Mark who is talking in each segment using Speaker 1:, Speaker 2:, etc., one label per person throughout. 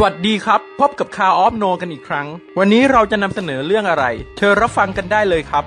Speaker 1: สวัสดีครับ พบกับคาออฟโนกันอีกครั้ง วันนี้เราจะนำเสนอเรื่องอะไรเชิญรับฟังกันได้เลยครับ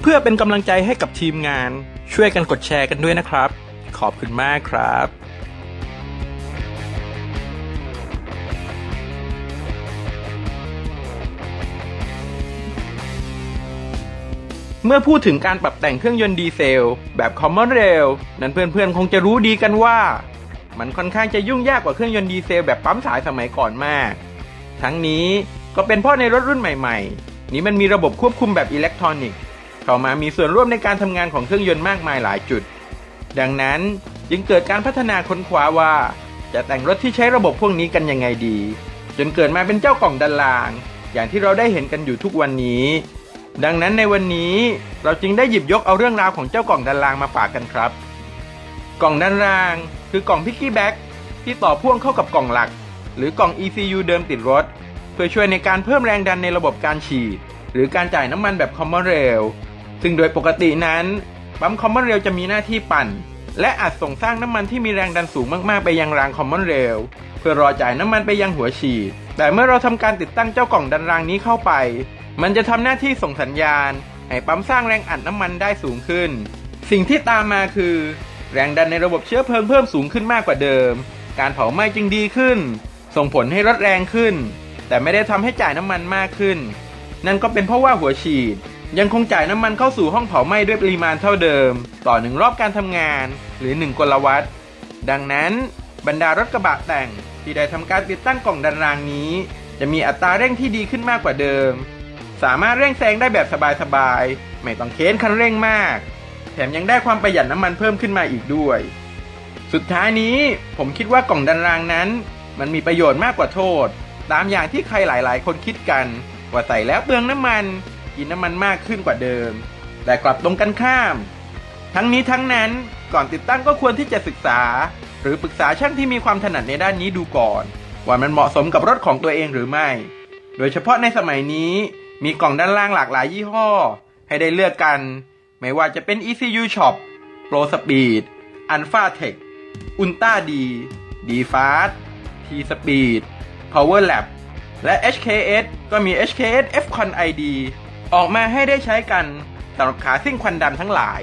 Speaker 1: เพื่อเป็นกำลังใจให้กับทีมงาน ช่วยกันกดแชร์กันด้วยนะครับ ขอบคุณมากครับ เมื่อพูดถึงการปรับแต่งเครื่องยนต์ดีเซล แบบ Common Rail นั้นเพื่อนๆ คงจะรู้ดีกันว่า มันค่อนข้างจะยุ่งยากกว่าเครื่องยนต์ดีเซลแบบปั๊มสายสมัยก่อนมาก ทั้งนี้ก็เป็นเพราะในรถรุ่นใหม่ๆ นี้มันมีระบบควบคุมแบบอิเล็กทรอนิกส์เข้ามามีส่วนร่วมในการทำงานของเครื่องยนต์มากมายหลายจุด ดังนั้นจึงเกิดการพัฒนาค้นคว้าว่า จะแต่งรถที่ใช้ระบบพวกนี้กันยังไงดี จนเกิดมาเป็นเจ้ากล่องดันลาง อย่างที่เราได้เห็นกันอยู่ทุกวันนี้ ดังนั้นในวันนี้เราจึงได้หยิบยกเอาเรื่องราวของเจ้ากล่องดันรางมาฝากกันครับ กล่องดันรางคือกล่องพิกกี้แบ็กที่ต่อพ่วงเข้ากับกล่องหลัก หรือกล่อง ECU เดิมติดรถ เพื่อช่วยในการเพิ่มแรงดันในระบบการฉีด หรือการจ่ายน้ำมันแบบ Common Rail ซึ่งโดยปกตินั้นปั๊ม Common Rail จะมีหน้าที่ปั่น และอาจส่งสร้างน้ำมันที่มีแรงดันสูงมากๆ ไปยังราง Common Rail เพื่อรอจ่ายน้ำมันไปยังหัวฉีด แต่เมื่อเราทำการติดตั้งเจ้ากล่องดันรางนี้เข้าไป มันจะทำหน้าที่ส่งสัญญาณ ให้ปั๊มสร้างแรงอัดน้ำมันได้สูงขึ้น สิ่งที่ตามมาคือ แรงดันในระบบเชื้อเพลิงเพิ่มสูงขึ้นมากกว่าเดิม การเผาไหม้จึงดีขึ้น ส่งผลให้รถแรงขึ้น แต่ไม่ได้ทำให้จ่ายน้ำมันมากขึ้น นั่นก็เป็นเพราะว่าหัวฉีด ยังคงจ่ายน้ำมันเข้าสู่ห้องเผาไหม้ด้วยปริมาณเท่าเดิม ต่อหนึ่งรอบการทำงาน หรือ 1กลวัตต์ดังนั้นบรรดารถกระบะแต่งที่ได้ทำการติดตั้งกล่องดันรางนี้ จะมีอัตราเร่งที่ดีขึ้นมากกว่าเดิม สามารถเร่งแซงได้แบบสบายๆ ไม่ต้องเค้นคันเร่งมาก แถมยังได้ความประหยัดน้ำมันเพิ่มขึ้นมาอีกด้วย สุดท้ายนี้ผมคิดว่ากล่องดันรางนั้น มันมีประโยชน์มากกว่าโทษ ตามอย่างที่ใครหลายๆ คนคิดกันว่าใส่แล้วเปลืองน้ำมันกินน้ำมันมากขึ้นกว่าเดิม แต่กลับตรงกันข้าม ทั้งนี้ทั้งนั้นก่อนติดตั้งก็ควรที่จะศึกษา หรือปรึกษาช่างที่มีความถนัดในด้านนี้ดูก่อน ว่ามันเหมาะสมกับรถของตัวเองหรือไม่ โดยเฉพาะในสมัยนี้ มีกล่องด้านล่างหลากหลายยี่ห้อ ให้ได้เลือกกัน ไม่ว่าจะเป็น ECU Shop Pro Speed Alpha Tech Ultra D D Fast T Speed Power Lab และ HKS ก็มี HKS F-Con ID ออกมาให้ได้ใช้กันสำหรับขาซิ่งควันดำทั้งหลาย